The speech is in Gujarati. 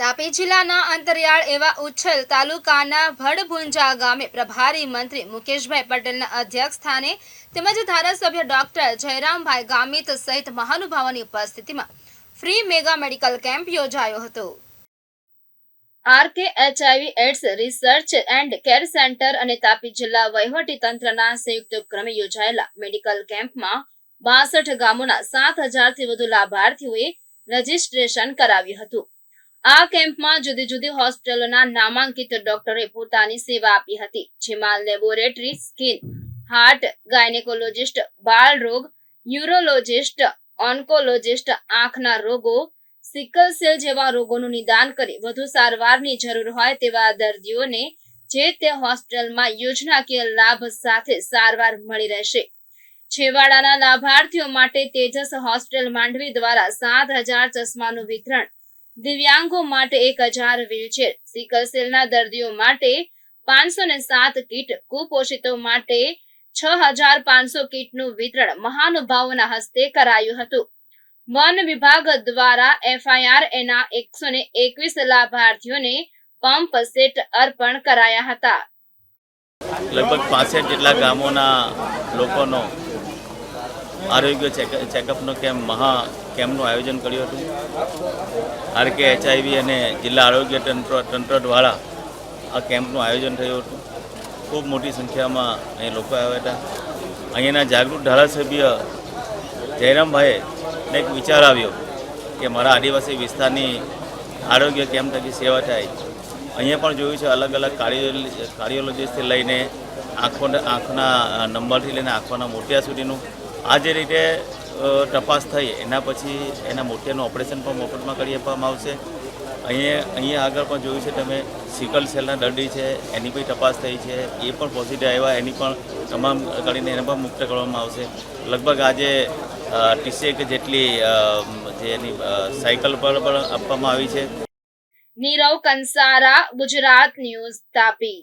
તાપી જિલ્લાના અંતરિયાળ એવા ઉચ્છલ તાલુકાના ભડભુંજા ગામે પ્રભારી મંત્રી મુકેશભાઈ પટેલના અધ્યક્ષ સ્થાને તેમજ ધારાસભ્ય ડોક્ટર જયરામભાઈ ગામિત સહિત મહાનુભાવોની ઉપસ્થિતિમાં ફ્રી મેગા મેડિકલ કેમ્પ યોજાયો હતો. RK HIV AIDS research and care centre અને તાપી જિલ્લા વહીવટી તંત્રના સંયુક્ત ઉપક્રમે યોજાયેલા મેડિકલ કેમ્પમાં બાસઠ ગામોના સાત હજારથી વધુ લાભાર્થીઓએ રજીસ્ટ્રેશન કરાવ્યું હતું. આ કેમ્પમાં જુદી જુદી હોસ્પિટલોના નામાંકિત ડોક્ટરે પોતાની સેવા આપી હતી, જેમાં લેબોરેટરી, સ્કિન, હાર્ટ, ગાયનેકોલોજિસ્ટ, બાળ રોગ યુરોલોજિસ્ટ ઓન્કોલોજિસ્ટ, આંખના રોગો, સિકલ સેલ જેવા રોગોનું નિદાન કરી વધુ સારવારની જરૂર હોય તેવા દર્દીઓને જે તે હોસ્પિટલમાં યોજનાકીય લાભ સાથે સારવાર મળી રહેશે. છેવાડાના લાભાર્થીઓ માટે તેજસ હોસ્પિટલ માંડવી દ્વારા સાત હજાર ચશ્માનું વિતરણ દિવ્યાંગો માટે એક હજાર વ્હીલચેર સિકલ દર્દીઓ માટે પાંચસો ને સાત કીટ, કુપોષિતો માટે છ હજાર પાંચસો કીટનું વિતરણ મહાનુભાવોના હસ્તે કરાયું હતું. વન વિભાગ દ્વારા એફઆઈઆર એના એકસો ને એકવીસ લાભાર્થીઓને પંપ સેટ અર્પણ કરાયા હતા. લગભગ પાસઠ જેટલા ગામોના લોકોનો આરોગ્ય ચેકઅપનો કેમ્પ મહા કેમ્પનું આયોજન કર્યું હતું. આરકે એચઆઈવી અને જિલ્લા આરોગ્ય તંત્ર તંત્ર દ્વારા આ કેમ્પનું આયોજન થયું હતું. ખૂબ મોટી સંખ્યામાં અહીં લોકો આવ્યા હતા. અહીંયાના જાગૃત ધારાસભ્ય જયરામભાઈએ એક વિચાર આવ્યો કે મારા આદિવાસી વિસ્તારની આરોગ્ય કેમ્પ થકી સેવા થાય. અહીંયા પણ જોયું છે અલગ અલગ કાર્ડિયો કાર્ડિયોલોજીસ્ટથી લઈને આંખો આંખના નંબરથી લઈને આંખોના મોતિયા સુધીનું. આ જે રીતે તપાસ થઈ. એના પછી એના મોતિયાનું ઓપરેશન પણ મફતમાં કરી આપવામાં આવશે. અહીંયા અહીંયા આગળ પણ જોયું છે તમે, સિકલ સેલના દર્દી છે, એની પણ તપાસ થઈ છે. એ પણ પોઝિટિવ આવ્યા, એની પણ તમામ કરીને એને પણ મુક્ત કરવામાં આવશે. લગભગ આજે ત્રીસેક જેટલી જે એની સાયકલ પર પણ આપવામાં આવી છે. નીરવ કંસારા, ગુજરાત ન્યૂઝ તાપી.